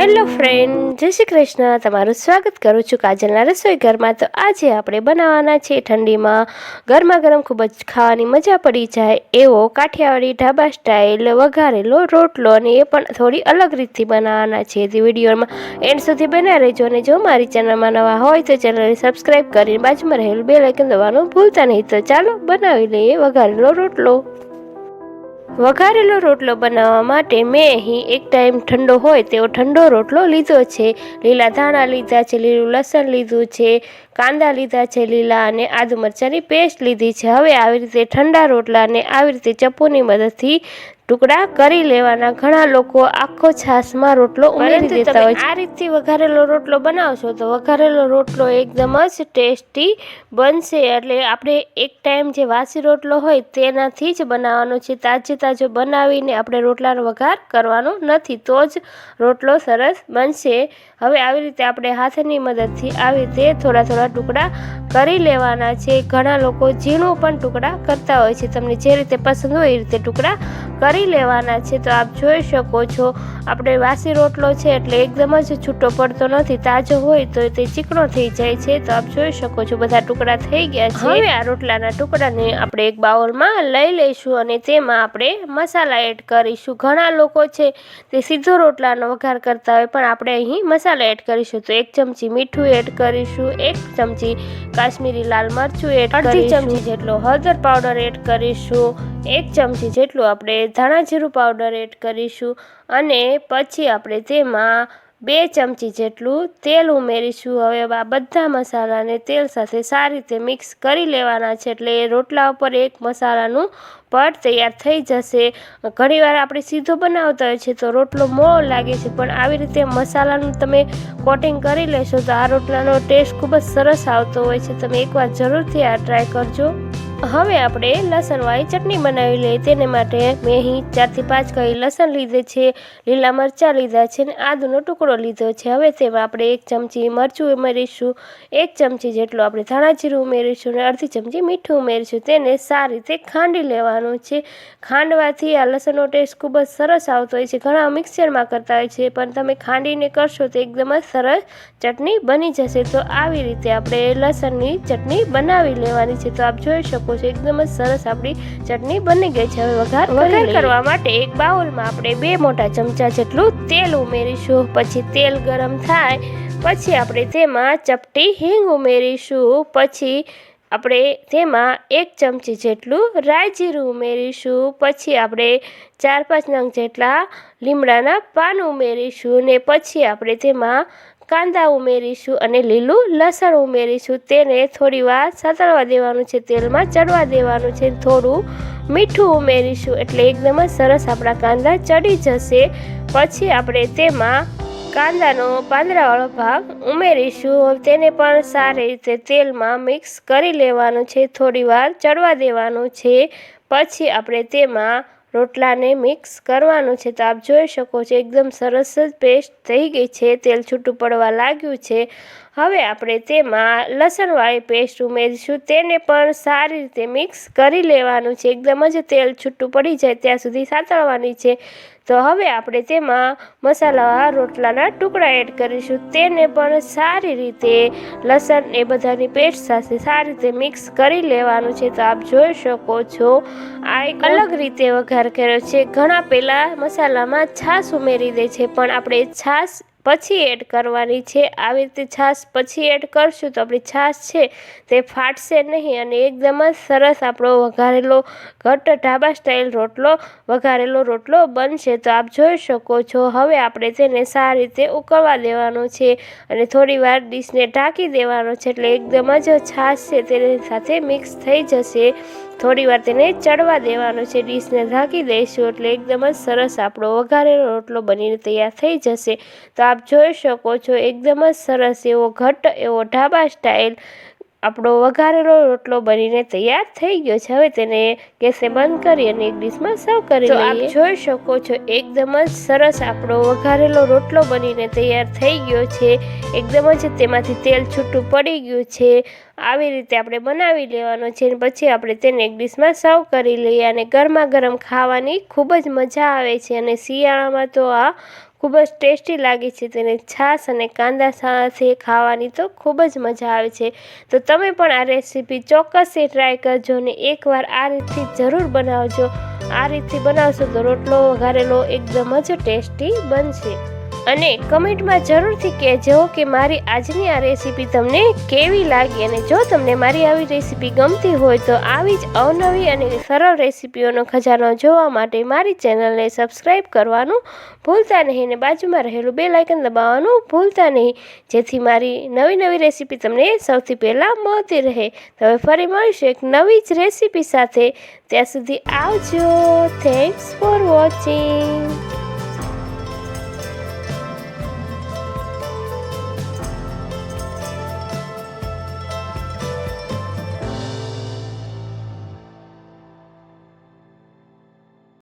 Hello friend, જય શ્રી કૃષ્ણ. તમારું સ્વાગત કરું છું કાજલના રસોઈ ઘરમાં. તો આજે આપણે બનાવવાના છે ઠંડીમાં. ગરમા ગરમ ખૂબ જ ખાવાની મજા પડી જાય એવો કાઠિયાવાડી ઢાબા સ્ટાઇલ વઘારેલો રોટલો અને એ પણ થોડી અલગ રીતથી બનાવવાના છે. તે વિડીયોમાં એન્ડ સુધી બન્યા રહેજો અને જો મારી ચેનલમાં નવા હોય તો ચેનલને સબસ્ક્રાઈબ કરીને બાજુમાં રહેલું બે લાઇકન દવાનું ભૂલતા નહીં. તો ચાલો બનાવી લઈએ વઘારેલો રોટલો. વઘારેલો રોટલો બનાવવા માટે મેં અહીં એક ટાઈમ ઠંડો હોય તેવો ઠંડો રોટલો લીધો છે. લીલા ધાણા લીધા છે, લીલું લસણ લીધું છે કાંદા લીધા છે લીલા અને આદુ મરચાંની પેસ્ટ લીધી છે. હવે આવી રીતે ઠંડા રોટલાને આવી રીતે ચપ્પુની મદદથી ટુકડા કરી લેવાના. ઘણા લોકો આખો છાશમાં રોટલો ઉમેરી દેતા હોય આ રીતથી વઘારેલો રોટલો બનાવશો તો વઘારેલો રોટલો એકદમ જ ટેસ્ટી બનશે. એટલે આપણે એક ટાઈમ જે વાસી રોટલો હોય તેનાથી જ બનાવવાનો છે. તાજે તાજો બનાવીને આપણે રોટલાનો વઘાર કરવાનો નથી તો જ રોટલો સરસ બનશે. હવે આવી રીતે આપણે હાથની મદદથી આવી રીતે થોડા થોડા ટુકડા કરી લેવાના છે. ઘણા લોકો ઝીણું પણ ટુકડા કરતા હોય છે. તમને જે રીતે પસંદ હોય એ રીતે ટુકડા કરી લેવાના છે. તો આપ જોઈ શકો છો, આપણે વાસી રોટલો છે એટલે એકદમ જ છૂટો પડતો નથી, તાજો હોય તો તે ચીકણો થઈ જાય છે. તો આપ જોઈ શકો છો, બધા ટુકડા થઈ ગયા છે. હવે આ રોટલાના ટુકડાને આપણે એક બાઉલમાં લઈ લઈશું અને તેમાં આપણે મસાલા એડ કરીશું. ઘણા લોકો છે તે સીધો રોટલાનો વઘાર કરતા હોય, પણ આપણે અહીં મસાલા એડ કરીશું. તો એક ચમચી મીઠું એડ કરીશું, એક ચમચી કાશ્મીરી લાલ મરચું એડ અડધી ચમચી જેટલો હળદર પાવડર એડ કરીશું. એક ચમચી જેટલું આપણે ધાણા જીરું પાવડર એડ કરીશું. અને પછી આપણે તેમાં બે ચમચી જેટલું તેલ ઉમેરીશું. હવે આ બધા મસાલાને તેલ સાથે સારી રીતે મિક્સ કરી લેવાના છે એટલે એ રોટલા ઉપર એક મસાલાનું પટ તૈયાર થઈ જશે. ઘણીવાર આપણે સીધો બનાવતા હોય છે તો રોટલો મોળો લાગે છે, પણ આવી રીતે મસાલાનું તમે કોટિંગ કરી લેશો તો આ રોટલાનો ટેસ્ટ ખૂબ જ સરસ આવતો હોય છે. તમે એકવાર જરૂરથી આ ટ્રાય કરજો. હવે આપણે લસણવાળી ચટણી બનાવી લઈએ. તેને માટે મેં અહીં ચારથી પાંચ કહી લસણ લીધે છે, લીલા મરચાં લીધા છે અને આદુનો ટુકડો લીધો છે. હવે તેમાં આપણે એક ચમચી મરચું ઉમેરીશું. એક ચમચી જેટલું આપણે ધાણા જીરું ઉમેરીશું અને અડધી ચમચી મીઠું ઉમેરીશું. તેને સારી રીતે ખાંડી લેવાનું છે. ખાંડવાથી આ લસણનો ટેસ્ટ ખૂબ જ સરસ આવતો હોય છે. ઘણા મિક્સરમાં કરતા હોય છે, પણ તમે ખાંડીને કરશો તો એકદમ જ સરસ ચટણી બની જશે. તો આવી રીતે આપણે લસણની ચટણી બનાવી લેવાની છે. તો આપ જોઈ શકો છો. એકદમ જ સરસ આપણી ચટણી બની ગઈ છે. હવે વઘાર વઘાર કરવા માટે એક બાઉલમાં આપણે બે મોટા ચમચા જેટલું તેલ ઉમેરીશું. પછી તેલ ગરમ થાય. પછી આપણે તેમાં ચપટી હિંગ ઉમેરીશું. પછી આપણે તેમાં એક ચમચી જેટલું રાઈ જીરું ઉમેરીશું. પછી આપણે ચાર પાંચ નંગ જેટલા લીમડાના પાન ઉમેરીશું. ને પછી આપણે તેમાં કાંદા ઉમેરીશું અને લીલું લસણ ઉમેરીશું. તેને થોડી વાર સાતળવા દેવાનું છે, તેલમાં ચડવા દેવાનું છે. થોડું મીઠું ઉમેરીશું એટલે એકદમ જ સરસ આપણા કાંદા ચડી જશે. પછી આપણે તેમાં કાંદાનો પાંદડાવાળો ભાગ ઉમેરીશું. તેને પણ સારી રીતે તેલમાં મિક્સ કરી લેવાનું છે, થોડી વાર ચડવા દેવાનું છે. પછી આપણે તેમાં રોટલાને મિક્સ કરવાનું છે તો આપ જોઈ શકો છો, એકદમ સરસ જ પેસ્ટ થઈ ગઈ છે, તેલ છૂટું પડવા લાગ્યું છે. હવે આપણે તેમાં લસણવાળી પેસ્ટ ઉમેરીશું. તેને પણ સારી રીતે મિક્સ કરી લેવાનું છે. એકદમ જ તેલ છૂટું પડી જાય ત્યાં સુધી સાતળવાની છે. તો હવે આપણે તેમાં મસાલાવાળા રોટલાના ટુકડા એડ કરીશું. તેને પણ સારી રીતે લસણ એ બધાની પેસ્ટ સાથે સારી રીતે મિક્સ કરી લેવાનું છે. તો આપ જોઈ શકો છો, આ એક અલગ રીતે વઘાર કર્યો છે. ઘણા પહેલાં મસાલામાં છાશ ઉમેરી દે છે, પણ આપણે છાશ પછી એડ કરવાની છે. આવી રીતે છાશ પછી એડ કરશું તો આપણી છાશ છે તે ફાટશે નહીં અને એકદમ જ સરસ આપણો વઘારેલો ઘટ ઢાબા સ્ટાઇલ રોટલો, વઘારેલો રોટલો બનશે. તો આપ જોઈ શકો છો. હવે આપણે તેને સારી રીતે ઉકળવા દેવાનો છે અને થોડી વાર ડીશને ઢાંકી દેવાનો છે એટલે એકદમ જ છાશ છે તેની સાથે મિક્સ થઈ જશે. થોડી વાર તેને ચડવા દેવાનો છે. ડીશને ઢાંકી દઈશું એટલે એકદમ જ સરસ આપણો વઘારેલો રોટલો બનીને તૈયાર થઈ જશે. તો આપ જોઈ શકો છો, એકદમ જ સરસ એવો ઘટ એવો ઢાબા સ્ટાઇલ આપણો વઘારેલો રોટલો બનીને તૈયાર થઈ ગયો છે. હવે તેને ગેસે બંધ કરી અને એક ડીશમાં સર્વ કરી લઈએ. આપ જોઈ શકો છો એકદમ જ સરસ આપણો વઘારેલો રોટલો બનીને તૈયાર થઈ ગયો છે. એકદમ જ તેમાંથી તેલ છૂટું પડી ગયું છે. આવી રીતે આપણે બનાવી લેવાનો છે અને પછી આપણે તેને એક ડીશમાં સર્વ કરી લઈએ. અને ગરમા ગરમ ખાવાની ખૂબ જ મજા આવે છે અને શિયાળામાં તો આ ખૂબ જ ટેસ્ટી લાગે છે તેને છાશ અને કાંદા સાથે ખાવાની તો ખૂબ જ મજા આવે છે. તો તમે પણ આ રેસીપી ચોક્કસથી ટ્રાય કરજો ને એકવાર આ રીતથી જરૂર બનાવજો. આ રીતથી બનાવશો તો રોટલો, વઘારેલો એકદમ જ ટેસ્ટી બનશે. અને કમેન્ટમાં જરૂરથી કહેજો કે મારી આજની આ રેસીપી તમને કેવી લાગી અને જો તમને મારી આવી રેસીપી ગમતી હોય તો આવી જ અવનવી અને સરળ રેસીપીઓનો ખજાનો જોવા માટે મારી ચેનલને સબસ્ક્રાઈબ કરવાનું ભૂલતા નહીં અને બાજુમાં રહેલું બે લાઇકન દબાવવાનું ભૂલતા નહીં. જેથી મારી નવી નવી રેસીપી તમને સૌથી પહેલાં મળતી રહે. તો હવે ફરી મળીશું એક નવી જ રેસીપી સાથે. ત્યાં સુધી આવજો. Thanks for watching